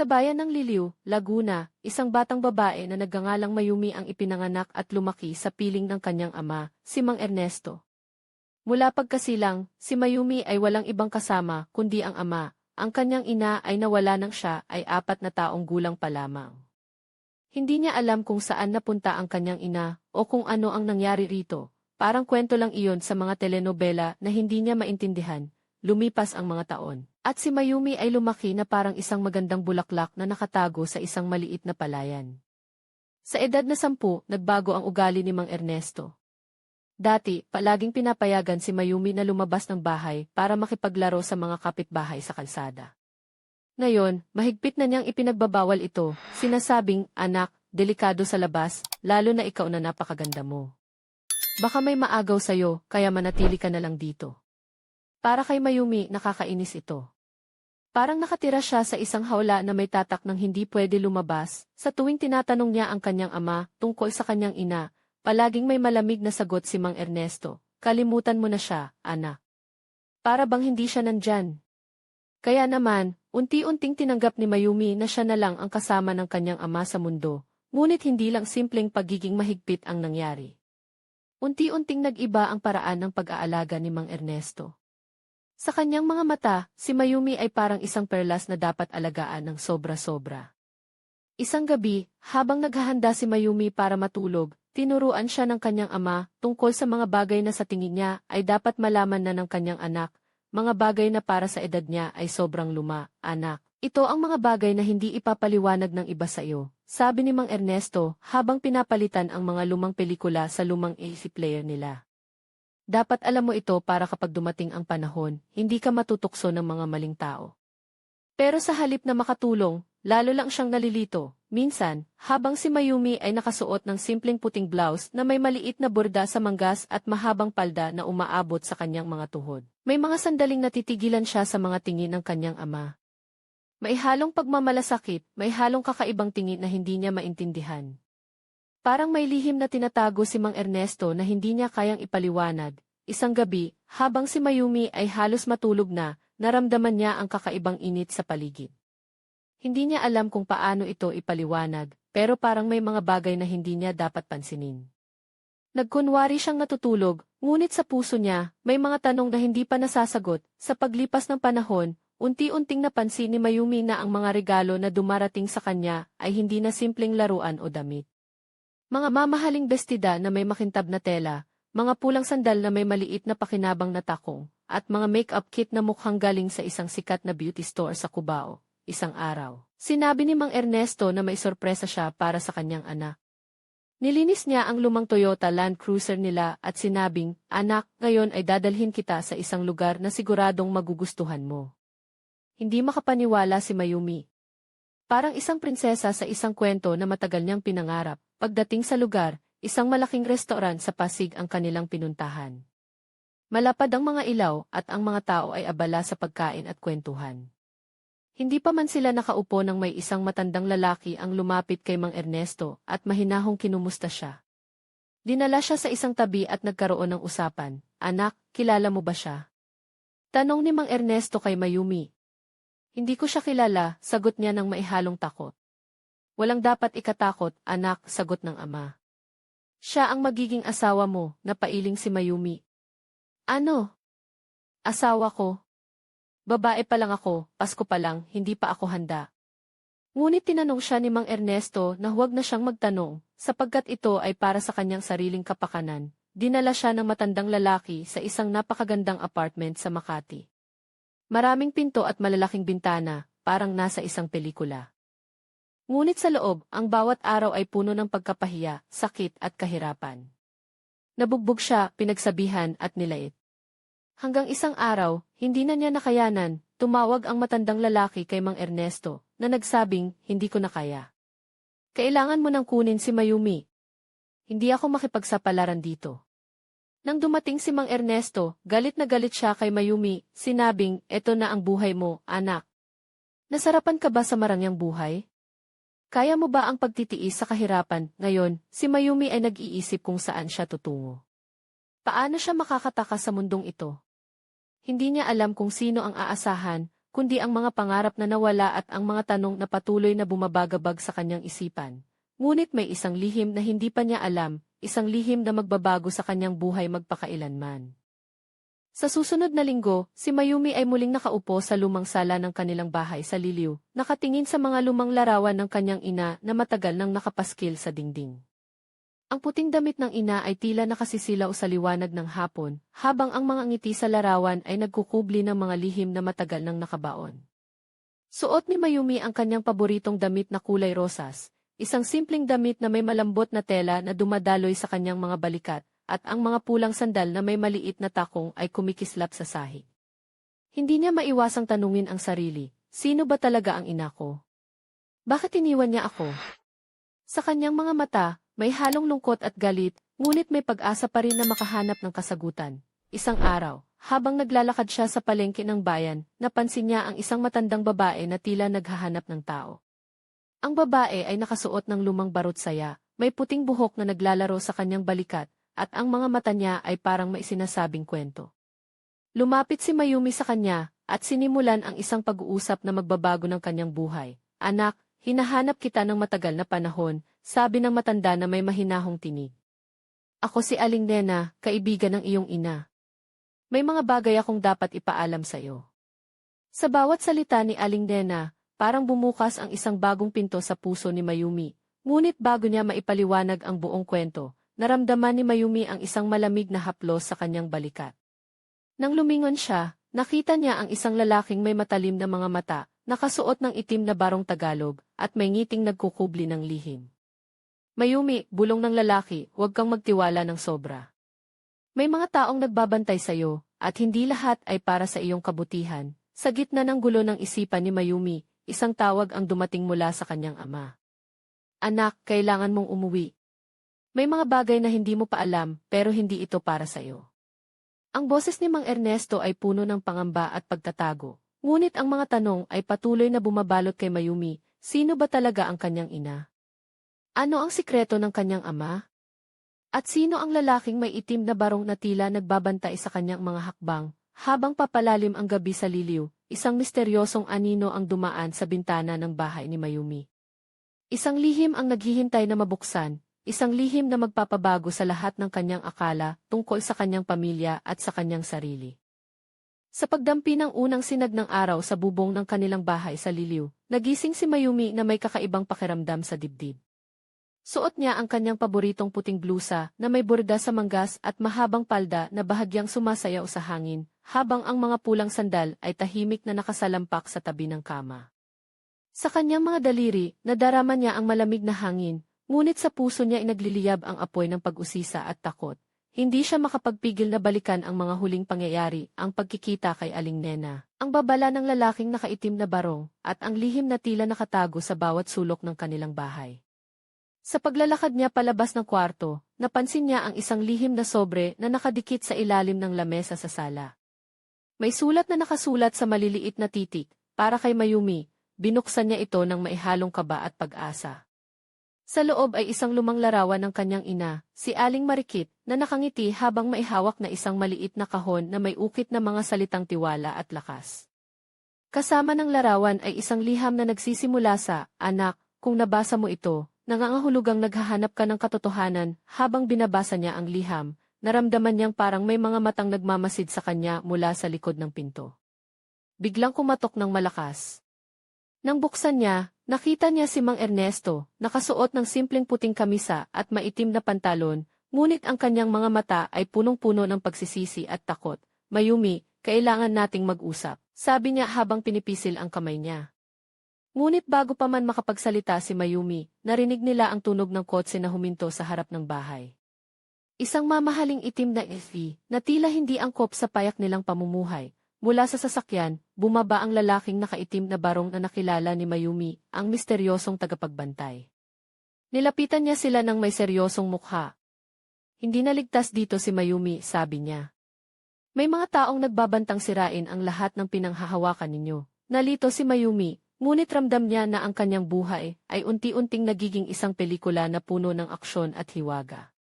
Sa bayan ng Liliw, Laguna, isang batang babae na nagngangalang Mayumi ang ipinanganak at lumaki sa piling ng kanyang ama, si Mang Ernesto. Mula pagkasilang, si Mayumi ay walang ibang kasama kundi ang ama, ang kanyang ina ay nawala nang siya ay apat na taong gulang pa lamang. Hindi niya alam kung saan napunta ang kanyang ina o kung ano ang nangyari rito, parang kwento lang iyon sa mga telenovela na hindi niya maintindihan, lumipas ang mga taon. At si Mayumi ay lumaki na parang isang magandang bulaklak na nakatago sa isang maliit na palayan. Sa edad na sampu, nagbago ang ugali ni Mang Ernesto. Dati, palaging pinapayagan si Mayumi na lumabas ng bahay para makipaglaro sa mga kapitbahay sa kalsada. Ngayon, mahigpit na niyang ipinagbabawal ito, sinasabing, anak, delikado sa labas, lalo na ikaw na napakaganda mo. Baka may maagaw sa'yo, kaya manatili ka na lang dito. Para kay Mayumi, nakakainis ito. Parang nakatira siya sa isang hawla na may tatak ng hindi pwede lumabas, sa tuwing tinatanong niya ang kanyang ama tungkol sa kanyang ina, palaging may malamig na sagot si Mang Ernesto, kalimutan mo na siya, anak. Para bang hindi siya nandyan. Kaya naman, unti-unting tinanggap ni Mayumi na siya na lang ang kasama ng kanyang ama sa mundo, ngunit hindi lang simpleng pagiging mahigpit ang nangyari. Unti-unting nag-iba ang paraan ng pag-aalaga ni Mang Ernesto. Sa kanyang mga mata, si Mayumi ay parang isang perlas na dapat alagaan ng sobra-sobra. Isang gabi, habang naghahanda si Mayumi para matulog, tinuruan siya ng kanyang ama tungkol sa mga bagay na sa tingin niya ay dapat malaman na ng kanyang anak, mga bagay na para sa edad niya ay sobrang luma, anak. Ito ang mga bagay na hindi ipapaliwanag ng iba sa iyo, sabi ni Mang Ernesto habang pinapalitan ang mga lumang pelikula sa lumang AC player nila. Dapat alam mo ito para kapag dumating ang panahon, hindi ka matutukso ng mga maling tao. Pero sa halip na makatulong, lalo lang siyang nalilito. Minsan, habang si Mayumi ay nakasuot ng simpleng puting blouse na may maliit na borda sa manggas at mahabang palda na umaabot sa kanyang mga tuhod. May mga sandaling natitigilan siya sa mga tingin ng kanyang ama. May halong pagmamalasakit, may halong kakaibang tingin na hindi niya maintindihan. Parang may lihim na tinatago si Mang Ernesto na hindi niya kayang ipaliwanag. Isang gabi, habang si Mayumi ay halos matulog na, naramdaman niya ang kakaibang init sa paligid. Hindi niya alam kung paano ito ipaliwanag, pero parang may mga bagay na hindi niya dapat pansinin. Nagkunwari siyang natutulog, ngunit sa puso niya, may mga tanong na hindi pa nasasagot. Sa paglipas ng panahon, unti-unting napansin ni Mayumi na ang mga regalo na dumarating sa kanya ay hindi na simpleng laruan o damit. Mga mamahaling bestida na may makintab na tela, mga pulang sandal na may maliit na pakinabang na takong, at mga makeup kit na mukhang galing sa isang sikat na beauty store sa Cubao, isang araw. Sinabi ni Mang Ernesto na may sorpresa siya para sa kanyang anak. Nilinis niya ang lumang Toyota Land Cruiser nila at sinabing, Anak, ngayon ay dadalhin kita sa isang lugar na siguradong magugustuhan mo. Hindi makapaniwala si Mayumi. Parang isang prinsesa sa isang kwento na matagal niyang pinangarap. Pagdating sa lugar, isang malaking restoran sa Pasig ang kanilang pinuntahan. Malapad ang mga ilaw at ang mga tao ay abala sa pagkain at kwentuhan. Hindi pa man sila nakaupo nang may isang matandang lalaki ang lumapit kay Mang Ernesto at mahinahong kinumusta siya. Dinala siya sa isang tabi at nagkaroon ng usapan, Anak, kilala mo ba siya? Tanong ni Mang Ernesto kay Mayumi. Hindi ko siya kilala, sagot niya ng maihalong takot. Walang dapat ikatakot, anak, sagot ng ama. Siya ang magiging asawa mo, napailing si Mayumi. Ano? Asawa ko? Babae pa lang ako, Pasko pa lang, hindi pa ako handa. Ngunit tinanong siya ni Mang Ernesto na huwag na siyang magtanong, sapagkat ito ay para sa kanyang sariling kapakanan. Dinala siya ng matandang lalaki sa isang napakagandang apartment sa Makati. Maraming pinto at malalaking bintana, parang nasa isang pelikula. Ngunit sa loob, ang bawat araw ay puno ng pagkapahiya, sakit at kahirapan. Nabugbog siya, pinagsabihan at nilait. Hanggang isang araw, hindi na niya nakayanan, tumawag ang matandang lalaki kay Mang Ernesto, na nagsabing, hindi ko na kaya. Kailangan mo nang kunin si Mayumi. Hindi ako makipagsapalaran dito. Nang dumating si Mang Ernesto, galit na galit siya kay Mayumi, sinabing, eto na ang buhay mo, anak. Nasarapan ka ba sa marangyang buhay? Kaya mo ba ang pagtitiis sa kahirapan? Ngayon, si Mayumi ay nag-iisip kung saan siya tutungo. Paano siya makakataka sa mundong ito? Hindi niya alam kung sino ang aasahan, kundi ang mga pangarap na nawala at ang mga tanong na patuloy na bumabagabag sa kanyang isipan. Ngunit may isang lihim na hindi pa niya alam, isang lihim na magbabago sa kanyang buhay magpakailanman. Sa susunod na linggo, si Mayumi ay muling nakaupo sa lumang sala ng kanilang bahay sa Liliw, nakatingin sa mga lumang larawan ng kanyang ina na matagal nang nakapaskil sa dingding. Ang puting damit ng ina ay tila nakasisilaw sa liwanag ng hapon, habang ang mga ngiti sa larawan ay nagkukubli ng mga lihim na matagal nang nakabaon. Suot ni Mayumi ang kanyang paboritong damit na kulay rosas, isang simpleng damit na may malambot na tela na dumadaloy sa kanyang mga balikat, at ang mga pulang sandal na may maliit na takong ay kumikislap sa sahig. Hindi niya maiwasang tanungin ang sarili, sino ba talaga ang ina ko? Bakit iniwan niya ako? Sa kanyang mga mata, may halong lungkot at galit, ngunit may pag-asa pa rin na makahanap ng kasagutan. Isang araw, habang naglalakad siya sa palengke ng bayan, napansin niya ang isang matandang babae na tila naghahanap ng tao. Ang babae ay nakasuot ng lumang barot saya, may puting buhok na naglalaro sa kanyang balikat, at ang mga mata niya ay parang may sinasabing kwento. Lumapit si Mayumi sa kanya, at sinimulan ang isang pag-uusap na magbabago ng kanyang buhay. Anak, hinahanap kita ng matagal na panahon, sabi ng matanda na may mahinahong tinig. Ako si Aling Nena, kaibigan ng iyong ina. May mga bagay akong dapat ipaalam sa iyo. Sa bawat salita ni Aling Nena, parang bumukas ang isang bagong pinto sa puso ni Mayumi. Ngunit bago niya maipaliwanag ang buong kwento, naramdaman ni Mayumi ang isang malamig na haplos sa kanyang balikat. Nang lumingon siya, nakita niya ang isang lalaking may matalim na mga mata, nakasuot ng itim na barong Tagalog, at may ngiting nagkukubli ng lihim. Mayumi, bulong ng lalaki, huwag kang magtiwala ng sobra. May mga taong nagbabantay sa'yo, at hindi lahat ay para sa iyong kabutihan. Sa gitna ng gulo ng isipan ni Mayumi, isang tawag ang dumating mula sa kanyang ama. Anak, kailangan mong umuwi. May mga bagay na hindi mo pa alam, pero hindi ito para sa iyo. Ang boses ni Mang Ernesto ay puno ng pangamba at pagtatago. Ngunit ang mga tanong ay patuloy na bumabalot kay Mayumi, sino ba talaga ang kanyang ina? Ano ang sikreto ng kanyang ama? At sino ang lalaking may itim na barong na tila nagbabantay sa kanyang mga hakbang, habang papalalim ang gabi sa liliw, isang misteryosong anino ang dumaan sa bintana ng bahay ni Mayumi. Isang lihim ang naghihintay na mabuksan, isang lihim na magpapabago sa lahat ng kanyang akala tungkol sa kanyang pamilya at sa kanyang sarili. Sa pagdampi ng unang sinag ng araw sa bubong ng kanilang bahay sa liliw, nagising si Mayumi na may kakaibang pakiramdam sa dibdib. Suot niya ang kanyang paboritong puting blusa na may burda sa manggas at mahabang palda na bahagyang sumasayaw sa hangin, habang ang mga pulang sandal ay tahimik na nakasalampak sa tabi ng kama. Sa kanyang mga daliri, nadarama niya ang malamig na hangin, ngunit sa puso niya ay nagliliyab ang apoy ng pag-usisa at takot. Hindi siya makapagpigil na balikan ang mga huling pangyayari, ang pagkikita kay Aling Nena, ang babala ng lalaking nakaitim na barong, at ang lihim na tila nakatago sa bawat sulok ng kanilang bahay. Sa paglalakad niya palabas ng kwarto, napansin niya ang isang lihim na sobre na nakadikit sa ilalim ng lamesa sa sala. May sulat na nakasulat sa maliliit na titik, para kay Mayumi, binuksan niya ito ng maihalong kaba at pag-asa. Sa loob ay isang lumang larawan ng kanyang ina, si Aling Marikit, na nakangiti habang maihawak na isang maliit na kahon na may ukit na mga salitang tiwala at lakas. Kasama ng larawan ay isang liham na nagsisimula sa, Anak, kung nabasa mo ito, nangangahulugang naghahanap ka ng katotohanan habang binabasa niya ang liham, naramdaman niyang parang may mga matang nagmamasid sa kanya mula sa likod ng pinto. Biglang kumatok ng malakas. Nang buksan niya, Nakita niya si Mang Ernesto, nakasuot ng simpleng puting kamisa at maitim na pantalon, ngunit ang kanyang mga mata ay punong-puno ng pagsisisi at takot. Mayumi, kailangan nating mag-usap, sabi niya habang pinipisil ang kamay niya. Ngunit bago pa man makapagsalita si Mayumi, narinig nila ang tunog ng kotse na huminto sa harap ng bahay. Isang mamahaling itim na SUV na tila hindi angkop sa payak nilang pamumuhay, Mula sa sasakyan, bumaba ang lalaking nakaitim na barong na nakilala ni Mayumi, ang misteryosong tagapagbantay. Nilapitan niya sila ng may seryosong mukha. Hindi naligtas dito si Mayumi, sabi niya. May mga taong nagbabantang sirain ang lahat ng pinanghahawakan ninyo. Nalito si Mayumi, ngunit ramdam niya na ang kanyang buhay ay unti-unting nagiging isang pelikula na puno ng aksyon at hiwaga.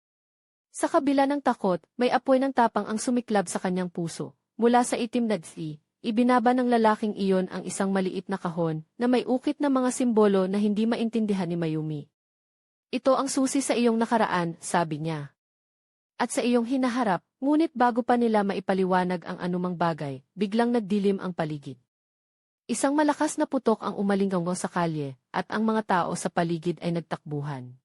Sa kabila ng takot, may apoy ng tapang ang sumiklab sa kanyang puso. Mula sa itim na dsi, ibinaba ng lalaking iyon ang isang maliit na kahon na may ukit na mga simbolo na hindi maintindihan ni Mayumi. Ito ang susi sa iyong nakaraan, sabi niya. At sa iyong hinaharap, ngunit bago pa nila maipaliwanag ang anumang bagay, biglang nagdilim ang paligid. Isang malakas na putok ang umalingaw sa kalye, at ang mga tao sa paligid ay nagtakbuhan.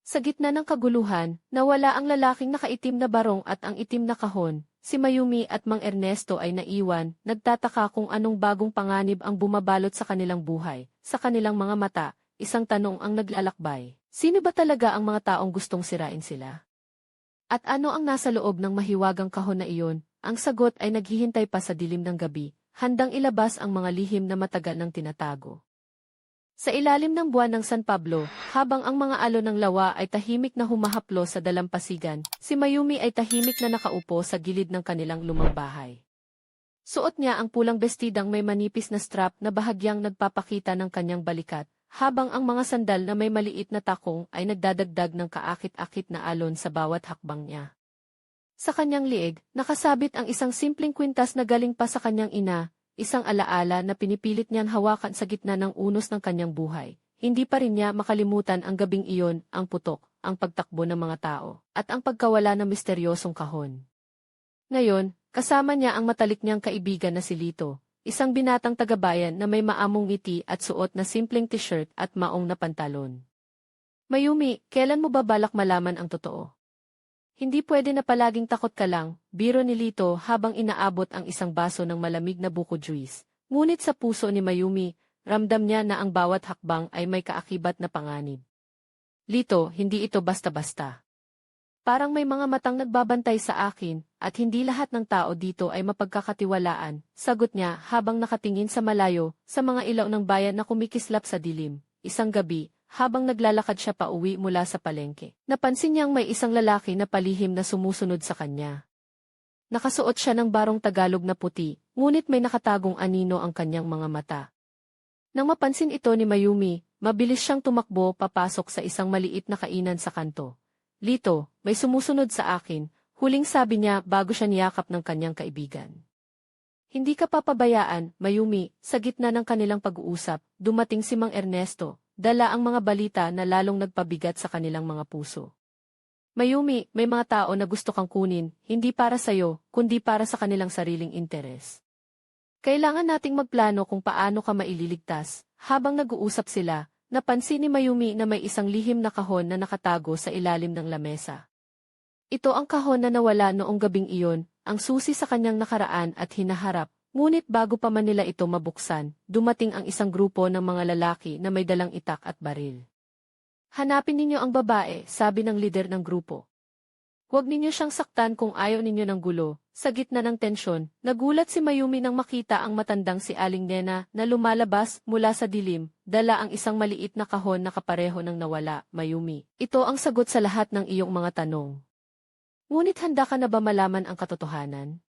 Sa gitna ng kaguluhan, nawala ang lalaking nakaitim na barong at ang itim na kahon. Si Mayumi at Mang Ernesto ay naiwan, nagtataka kung anong bagong panganib ang bumabalot sa kanilang buhay. Sa kanilang mga mata, isang tanong ang naglalakbay. Sino ba talaga ang mga taong gustong sirain sila? At ano ang nasa loob ng mahiwagang kahon na iyon? Ang sagot ay naghihintay pa sa dilim ng gabi, handang ilabas ang mga lihim na matagal ng tinatago. Sa ilalim ng buwan ng San Pablo, habang ang mga alon ng lawa ay tahimik na humahaplo sa dalampasigan, si Mayumi ay tahimik na nakaupo sa gilid ng kanilang lumang bahay. Suot niya ang pulang bestidang may manipis na strap na bahagyang nagpapakita ng kanyang balikat, habang ang mga sandal na may maliit na takong ay nagdadagdag ng kaakit-akit na alon sa bawat hakbang niya. Sa kanyang liig, nakasabit ang isang simpleng kwintas na galing pa sa kanyang ina, isang alaala na pinipilit niyang hawakan sa gitna ng unos ng kanyang buhay. Hindi pa rin niya makalimutan ang gabing iyon, ang putok, ang pagtakbo ng mga tao, at ang pagkawala ng misteryosong kahon. Ngayon, kasama niya ang matalik niyang kaibigan na si Lito, isang binatang tagabayan na may maamong ngiti at suot na simpleng t-shirt at maong na pantalon. Mayumi, kailan mo ba balak malaman ang totoo? Hindi pwede na palaging takot ka lang, biro ni Lito habang inaabot ang isang baso ng malamig na buko juice. Ngunit sa puso ni Mayumi, ramdam niya na ang bawat hakbang ay may kaakibat na panganib. Lito, hindi ito basta-basta. Parang may mga matang nagbabantay sa akin, at hindi lahat ng tao dito ay mapagkakatiwalaan, sagot niya habang nakatingin sa malayo, sa mga ilaw ng bayan na kumikislap sa dilim. Isang gabi, habang naglalakad siya pa uwi mula sa palengke. Napansin niyang may isang lalaki na palihim na sumusunod sa kanya. Nakasuot siya ng barong Tagalog na puti, ngunit may nakatagong anino ang kanyang mga mata. Nang mapansin ito ni Mayumi, mabilis siyang tumakbo papasok sa isang maliit na kainan sa kanto. Lito, may sumusunod sa akin, huling sabi niya bago siya niyakap ng kanyang kaibigan. Hindi ka papabayaan, Mayumi, sa gitna ng kanilang pag-uusap, dumating si Mang Ernesto, dala ang mga balita na lalong nagpabigat sa kanilang mga puso. Mayumi, may mga tao na gusto kang kunin, hindi para sa'yo, kundi para sa kanilang sariling interes. Kailangan nating magplano kung paano ka maililigtas. Habang nag-uusap sila, napansin ni Mayumi na may isang lihim na kahon na nakatago sa ilalim ng lamesa. Ito ang kahon na nawala noong gabing iyon, ang susi sa kanyang nakaraan at hinaharap, Ngunit bago pa man nila ito mabuksan, dumating ang isang grupo ng mga lalaki na may dalang itak at baril. Hanapin ninyo ang babae, sabi ng lider ng grupo. Huwag ninyo siyang saktan kung ayaw ninyo ng gulo. Sa gitna ng tensyon, nagulat si Mayumi nang makita ang matandang si Aling Nena na lumalabas mula sa dilim, dala ang isang maliit na kahon na kapareho ng nawala, Mayumi. Ito ang sagot sa lahat ng iyong mga tanong. Ngunit handa ka na ba malaman ang katotohanan?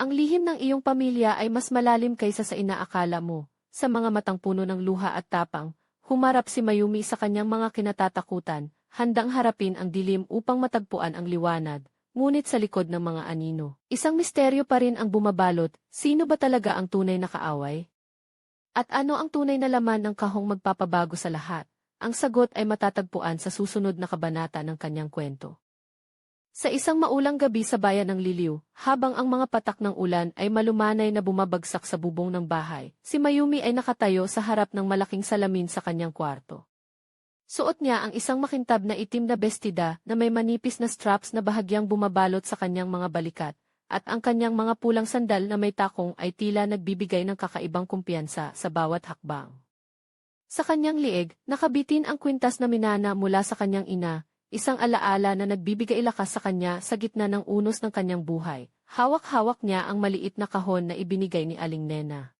Ang lihim ng iyong pamilya ay mas malalim kaysa sa inaakala mo. Sa mga matang puno ng luha at tapang, humarap si Mayumi sa kanyang mga kinatatakutan, handang harapin ang dilim upang matagpuan ang liwanag, ngunit sa likod ng mga anino. Isang misteryo pa rin ang bumabalot, sino ba talaga ang tunay na kaaway? At ano ang tunay na laman ng kahong magpapabago sa lahat? Ang sagot ay matatagpuan sa susunod na kabanata ng kanyang kwento. Sa isang maulang gabi sa bayan ng Liliw, habang ang mga patak ng ulan ay malumanay na bumabagsak sa bubong ng bahay, si Mayumi ay nakatayo sa harap ng malaking salamin sa kanyang kwarto. Suot niya ang isang makintab na itim na bestida na may manipis na straps na bahagyang bumabalot sa kanyang mga balikat, at ang kanyang mga pulang sandal na may takong ay tila nagbibigay ng kakaibang kumpiyansa sa bawat hakbang. Sa kanyang liig, nakabitin ang kwintas na minana mula sa kanyang ina, isang alaala na nagbibigay lakas sa kanya sa gitna ng unos ng kanyang buhay. Hawak-hawak niya ang maliit na kahon na ibinigay ni Aling Nena.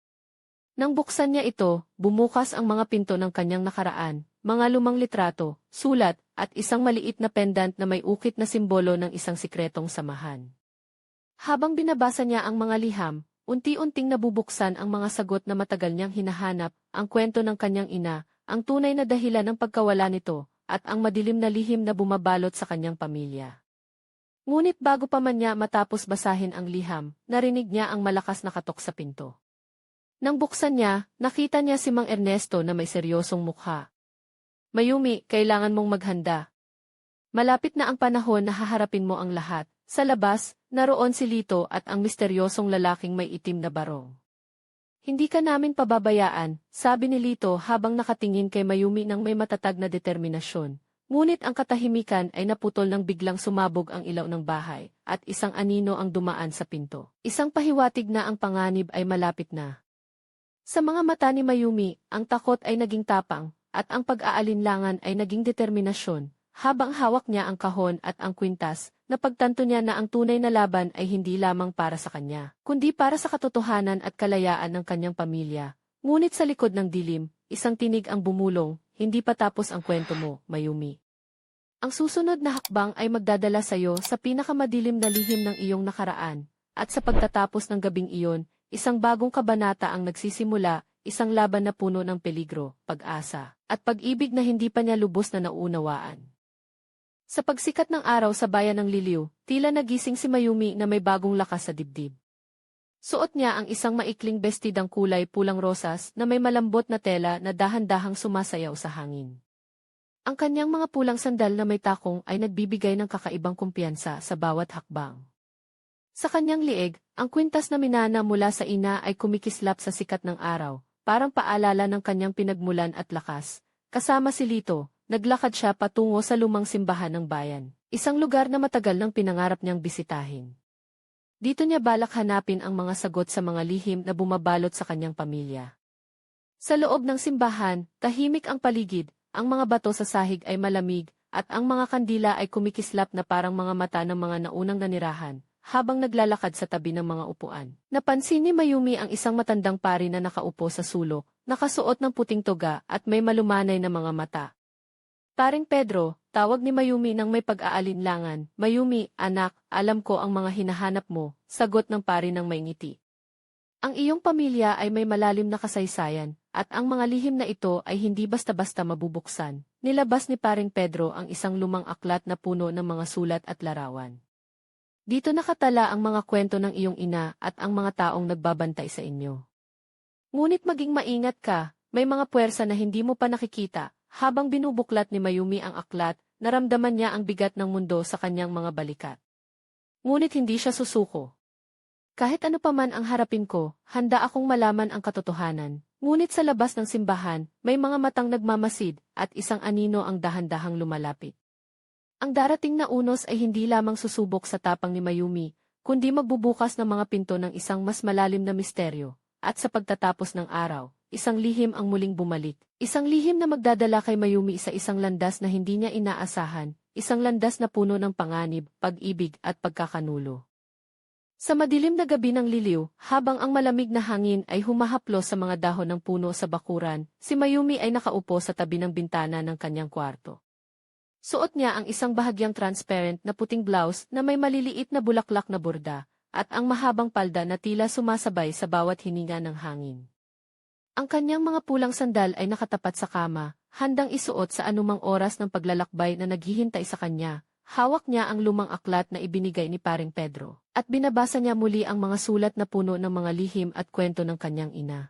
Nang buksan niya ito, bumukas ang mga pinto ng kanyang nakaraan, mga lumang litrato, sulat, at isang maliit na pendant na may ukit na simbolo ng isang sikretong samahan. Habang binabasa niya ang mga liham, unti-unting nabubuksan ang mga sagot na matagal niyang hinahanap, ang kwento ng kanyang ina, ang tunay na dahilan ng pagkawala nito, at ang madilim na lihim na bumabalot sa kanyang pamilya. Ngunit bago pa man niya matapos basahin ang liham, narinig niya ang malakas na katok sa pinto. Nang buksan niya, nakita niya si Mang Ernesto na may seryosong mukha. Mayumi, kailangan mong maghanda. Malapit na ang panahon na haharapin mo ang lahat. Sa labas, naroon si Lito at ang misteryosong lalaking may itim na barong. Hindi ka namin pababayaan, sabi ni Lito habang nakatingin kay Mayumi ng may matatag na determinasyon. Ngunit ang katahimikan ay naputol nang biglang sumabog ang ilaw ng bahay, at isang anino ang dumaan sa pinto. Isang pahiwatig na ang panganib ay malapit na. Sa mga mata ni Mayumi, ang takot ay naging tapang, at ang pag-aalinlangan ay naging determinasyon. Habang hawak niya ang kahon at ang kwintas, napagtanto niya na ang tunay na laban ay hindi lamang para sa kanya, kundi para sa katotohanan at kalayaan ng kanyang pamilya. Ngunit sa likod ng dilim, isang tinig ang bumulong, hindi pa tapos ang kwento mo, Mayumi. Ang susunod na hakbang ay magdadala sa iyo sa pinakamadilim na lihim ng iyong nakaraan, at sa pagtatapos ng gabing iyon, isang bagong kabanata ang nagsisimula, isang laban na puno ng peligro, pag-asa, at pag-ibig na hindi pa niya lubos na naunawaan. Sa pagsikat ng araw sa bayan ng Liliw, tila nagising si Mayumi na may bagong lakas sa dibdib. Suot niya ang isang maikling bestidang kulay pulang rosas na may malambot na tela na dahan-dahang sumasayaw sa hangin. Ang kanyang mga pulang sandal na may takong ay nagbibigay ng kakaibang kumpiyansa sa bawat hakbang. Sa kanyang lieg, ang kwintas na minana mula sa ina ay kumikislap sa sikat ng araw, parang paalala ng kanyang pinagmulan at lakas. Kasama si Lito, naglakad siya patungo sa lumang simbahan ng bayan, isang lugar na matagal nang pinangarap niyang bisitahin. Dito niya balak hanapin ang mga sagot sa mga lihim na bumabalot sa kanyang pamilya. Sa loob ng simbahan, tahimik ang paligid, ang mga bato sa sahig ay malamig, at ang mga kandila ay kumikislap na parang mga mata ng mga naunang nanirahan, habang naglalakad sa tabi ng mga upuan. Napansin ni Mayumi ang isang matandang pari na nakaupo sa sulok, nakasuot ng puting toga at may malumanay na mga mata. Paring Pedro, tawag ni Mayumi ng may pag-aalinlangan, Mayumi, anak, alam ko ang mga hinahanap mo, sagot ng pari ng may ngiti. Ang iyong pamilya ay may malalim na kasaysayan, at ang mga lihim na ito ay hindi basta-basta mabubuksan. Nilabas ni paring Pedro ang isang lumang aklat na puno ng mga sulat at larawan. Dito nakatala ang mga kwento ng iyong ina at ang mga taong nagbabantay sa inyo. Ngunit maging maingat ka, may mga puwersa na hindi mo pa nakikita, habang binubuklat ni Mayumi ang aklat, naramdaman niya ang bigat ng mundo sa kanyang mga balikat. Ngunit hindi siya susuko. Kahit ano pa man ang harapin ko, handa akong malaman ang katotohanan. Ngunit sa labas ng simbahan, may mga matang nagmamasid, at isang anino ang dahan-dahang lumalapit. Ang darating na unos ay hindi lamang susubok sa tapang ni Mayumi, kundi magbubukas ng mga pinto ng isang mas malalim na misteryo, at sa pagtatapos ng araw, isang lihim ang muling bumalik. Isang lihim na magdadala kay Mayumi sa isang landas na hindi niya inaasahan, isang landas na puno ng panganib, pag-ibig at pagkakanulo. Sa madilim na gabi ng liliw, habang ang malamig na hangin ay humahaplos sa mga dahon ng puno sa bakuran, si Mayumi ay nakaupo sa tabi ng bintana ng kanyang kwarto. Suot niya ang isang bahagyang transparent na puting blouse na may maliliit na bulaklak na burda, at ang mahabang palda na tila sumasabay sa bawat hininga ng hangin. Ang kanyang mga pulang sandal ay nakatapat sa kama, handang isuot sa anumang oras ng paglalakbay na naghihintay sa kanya, Hawak niya ang lumang aklat na ibinigay ni paring Pedro, at binabasa niya muli ang mga sulat na puno ng mga lihim at kwento ng kanyang ina.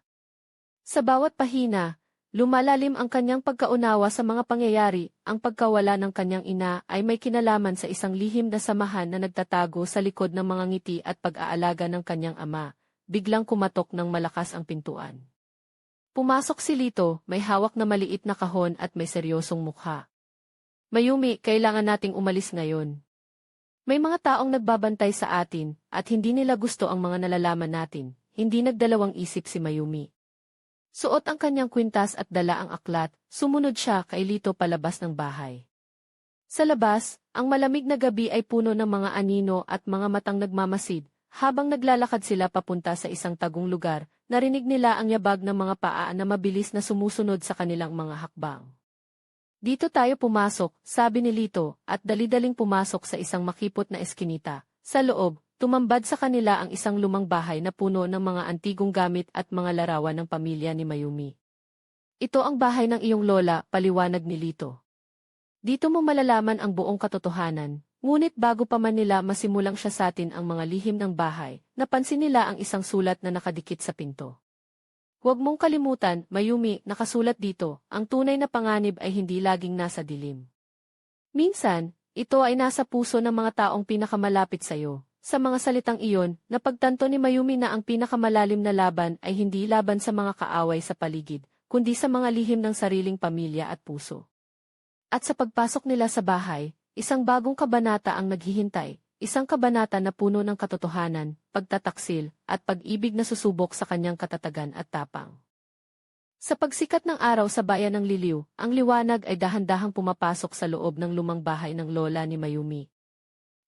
Sa bawat pahina, lumalalim ang kanyang pagkaunawa sa mga pangyayari, ang pagkawala ng kanyang ina ay may kinalaman sa isang lihim na samahan na nagtatago sa likod ng mga ngiti at pag-aalaga ng kanyang ama, biglang kumatok ng malakas ang pintuan. Pumasok si Lito, may hawak na maliit na kahon at may seryosong mukha. Mayumi, kailangan nating umalis ngayon. May mga taong nagbabantay sa atin, at hindi nila gusto ang mga nalalaman natin, hindi nagdalawang isip si Mayumi. Suot ang kanyang kwintas at dala ang aklat, sumunod siya kay Lito palabas ng bahay. Sa labas, ang malamig na gabi ay puno ng mga anino at mga matang nagmamasid, habang naglalakad sila papunta sa isang tagong lugar, narinig nila ang yabag ng mga paa na mabilis na sumusunod sa kanilang mga hakbang. Dito tayo pumasok, sabi ni Lito, at dalidaling pumasok sa isang makipot na eskinita. Sa loob, tumambad sa kanila ang isang lumang bahay na puno ng mga antigong gamit at mga larawan ng pamilya ni Mayumi. Ito ang bahay ng iyong lola, paliwanag ni Lito. Dito mo malalaman ang buong katotohanan, Ngunit bago pa man nila masimulang siya sa atin ang mga lihim ng bahay, napansin nila ang isang sulat na nakadikit sa pinto. Huwag mong kalimutan, Mayumi, nakasulat dito, ang tunay na panganib ay hindi laging nasa dilim. Minsan, ito ay nasa puso ng mga taong pinakamalapit sa iyo. Sa mga salitang iyon, napagtanto ni Mayumi na ang pinakamalalim na laban ay hindi laban sa mga kaaway sa paligid, kundi sa mga lihim ng sariling pamilya at puso. At sa pagpasok nila sa bahay, isang bagong kabanata ang naghihintay, isang kabanata na puno ng katotohanan, pagtataksil, at pag-ibig na susubok sa kanyang katatagan at tapang. Sa pagsikat ng araw sa bayan ng Liliw, ang liwanag ay dahan-dahang pumapasok sa loob ng lumang bahay ng lola ni Mayumi.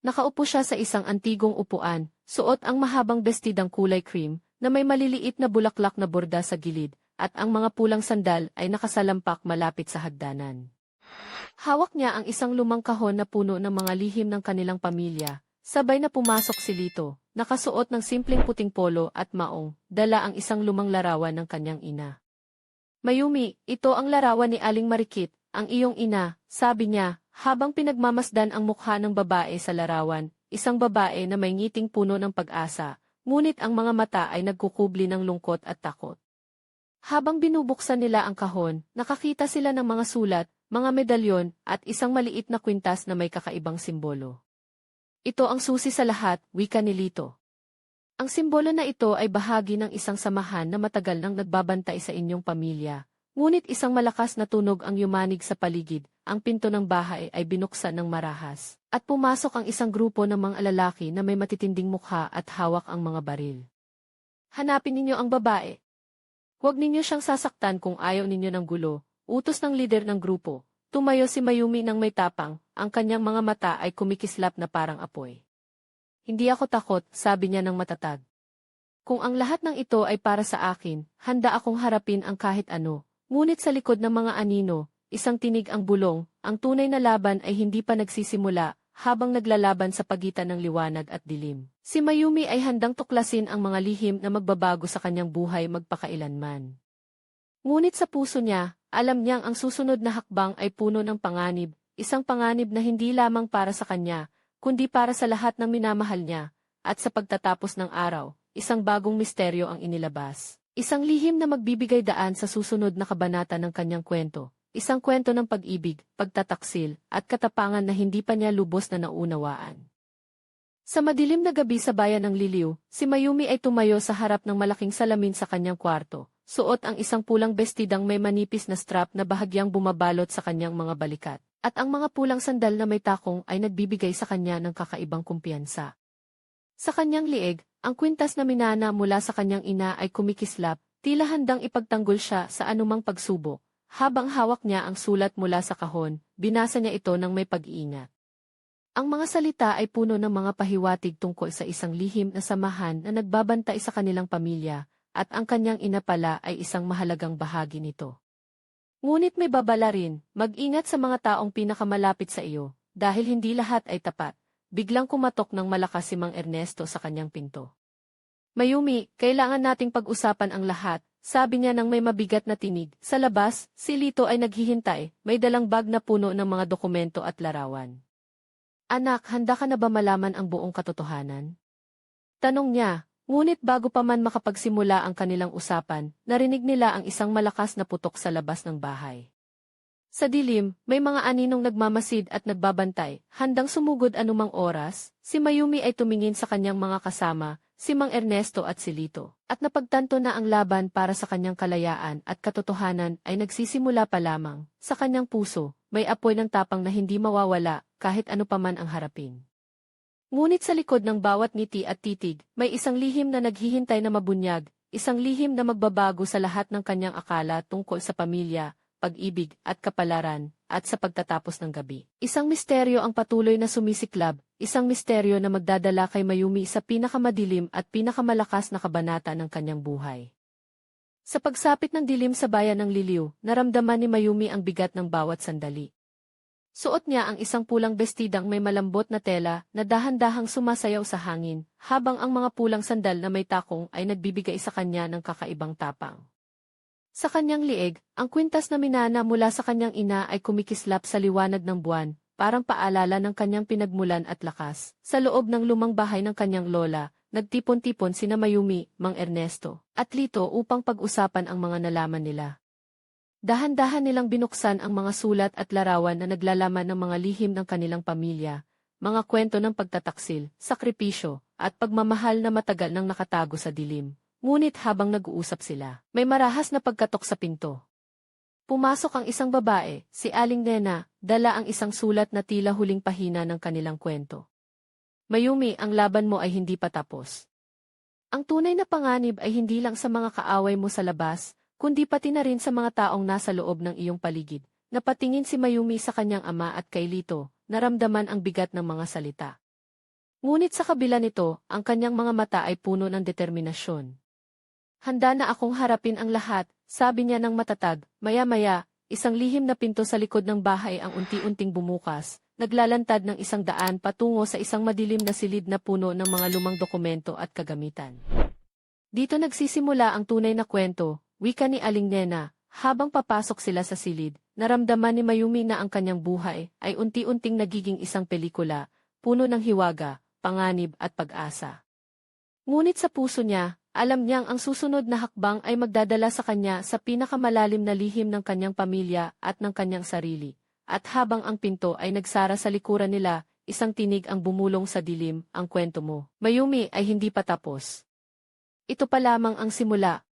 Nakaupo siya sa isang antigong upuan, suot ang mahabang bestidang kulay cream, na may maliliit na bulaklak na borda sa gilid, at ang mga pulang sandal ay nakasalampak malapit sa hagdanan. Hawak niya ang isang lumang kahon na puno ng mga lihim ng kanilang pamilya. Sabay na pumasok si Lito, nakasuot ng simpleng puting polo at maong, dala ang isang lumang larawan ng kanyang ina. Mayumi, ito ang larawan ni Aling Marikit, ang iyong ina, sabi niya, habang pinagmamasdan ang mukha ng babae sa larawan, isang babae na may ngiting puno ng pag-asa, ngunit ang mga mata ay nagkukubli ng lungkot at takot. Habang binubuksan nila ang kahon, nakakita sila ng mga sulat, mga medalyon, at isang maliit na kwintas na may kakaibang simbolo. Ito ang susi sa lahat, wika ni Lito. Ang simbolo na ito ay bahagi ng isang samahan na matagal nang nagbabantay sa inyong pamilya. Ngunit isang malakas na tunog ang yumanig sa paligid, ang pinto ng bahay ay binuksan ng marahas, at pumasok ang isang grupo ng mga lalaki na may matitinding mukha at hawak ang mga baril. Hanapin ninyo ang babae. Huwag ninyo siyang sasaktan kung ayaw ninyo ng gulo, utos ng lider ng grupo. Tumayo si Mayumi ng may tapang, ang kanyang mga mata ay kumikislap na parang apoy. Hindi ako takot, sabi niya ng matatag. Kung ang lahat ng ito ay para sa akin, handa akong harapin ang kahit ano. Ngunit sa likod ng mga anino, isang tinig ang bulong, ang tunay na laban ay hindi pa nagsisimula, habang naglalaban sa pagitan ng liwanag at dilim. Si Mayumi ay handang tuklasin ang mga lihim na magbabago sa kanyang buhay magpakailanman. Ngunit sa puso niya, alam niyang ang susunod na hakbang ay puno ng panganib, isang panganib na hindi lamang para sa kanya, kundi para sa lahat ng minamahal niya, at sa pagtatapos ng araw, isang bagong misteryo ang inilabas. Isang lihim na magbibigay daan sa susunod na kabanata ng kanyang kwento, isang kwento ng pag-ibig, pagtataksil, at katapangan na hindi pa niya lubos na naunawaan. Sa madilim na gabi sa bayan ng Liliw, si Mayumi ay tumayo sa harap ng malaking salamin sa kanyang kwarto, suot ang isang pulang bestidang may manipis na strap na bahagyang bumabalot sa kanyang mga balikat, at ang mga pulang sandal na may takong ay nagbibigay sa kanya ng kakaibang kumpiyansa. Sa kanyang lieg, ang kwintas na minana mula sa kanyang ina ay kumikislap, tila handang ipagtanggol siya sa anumang pagsubok. Habang hawak niya ang sulat mula sa kahon, binasa niya ito ng may pag-iingat. Ang mga salita ay puno ng mga pahiwatig tungkol sa isang lihim na samahan na nagbabantay sa kanilang pamilya, at ang kanyang ina pala ay isang mahalagang bahagi nito. Ngunit may babala rin, mag-ingat sa mga taong pinakamalapit sa iyo, dahil hindi lahat ay tapat. Biglang kumatok ng malakas si Mang Ernesto sa kanyang pinto. Mayumi, kailangan nating pag-usapan ang lahat, sabi niya nang may mabigat na tinig. Sa labas, si Lito ay naghihintay, may dalang bag na puno ng mga dokumento at larawan. Anak, handa ka na ba malaman ang buong katotohanan? Tanong niya, ngunit bago pa man makapagsimula ang kanilang usapan, narinig nila ang isang malakas na putok sa labas ng bahay. Sa dilim, may mga aninong nagmamasid at nagbabantay, handang sumugod anumang oras, si Mayumi ay tumingin sa kanyang mga kasama, si Mang Ernesto at si Lito, at napagtanto na ang laban para sa kanyang kalayaan at katotohanan ay nagsisimula pa lamang. Sa kanyang puso, may apoy ng tapang na hindi mawawala, kahit ano paman ang harapin. Ngunit sa likod ng bawat ngiti at titig, may isang lihim na naghihintay na mabunyag, isang lihim na magbabago sa lahat ng kanyang akala tungkol sa pamilya, pag-ibig, at kapalaran, at sa pagtatapos ng gabi. Isang misteryo ang patuloy na sumisiklab, isang misteryo na magdadala kay Mayumi sa pinakamadilim at pinakamalakas na kabanata ng kanyang buhay. Sa pagsapit ng dilim sa bayan ng Liliw, naramdaman ni Mayumi ang bigat ng bawat sandali. Suot niya ang isang pulang bestidang may malambot na tela na dahan-dahang sumasayaw sa hangin, habang ang mga pulang sandal na may takong ay nagbibigay sa kanya ng kakaibang tapang. Sa kanyang lieg, ang kwintas na minana mula sa kanyang ina ay kumikislap sa liwanag ng buwan, parang paalala ng kanyang pinagmulan at lakas. Sa loob ng lumang bahay ng kanyang lola, nagtipon-tipon sina Mayumi, Mang Ernesto, at Lito upang pag-usapan ang mga nalaman nila. Dahan-dahan nilang binuksan ang mga sulat at larawan na naglalaman ng mga lihim ng kanilang pamilya, mga kwento ng pagtataksil, sakripisyo, at pagmamahal na matagal nang nakatago sa dilim. Ngunit habang nag-uusap sila, may marahas na pagkatok sa pinto. Pumasok ang isang babae, si Aling Nena, dala ang isang sulat na tila huling pahina ng kanilang kwento. Mayumi, ang laban mo ay hindi pa tapos. Ang tunay na panganib ay hindi lang sa mga kaaway mo sa labas, kundi pati na rin sa mga taong nasa loob ng iyong paligid. Napatingin si Mayumi sa kanyang ama at kay Lito, naramdaman ang bigat ng mga salita. Ngunit sa kabila nito, ang kanyang mga mata ay puno ng determinasyon. Handa na akong harapin ang lahat, sabi niya ng matatag, maya-maya, isang lihim na pinto sa likod ng bahay ang unti-unting bumukas, naglalantad ng isang daan patungo sa isang madilim na silid na puno ng mga lumang dokumento at kagamitan. Dito nagsisimula ang tunay na kwento, wika ni Aling Nena, habang papasok sila sa silid, naramdaman ni Mayumi na ang kanyang buhay ay unti-unting nagiging isang pelikula, puno ng hiwaga, panganib at pag-asa. Ngunit sa puso niya, alam niyang ang susunod na hakbang ay magdadala sa kanya sa pinakamalalim na lihim ng kanyang pamilya at ng kanyang sarili. At habang ang pinto ay nagsara sa likuran nila, isang tinig ang bumulong sa dilim, ang kwento mo. Mayumi ay hindi pa tapos. Ito pa lamang ang simula,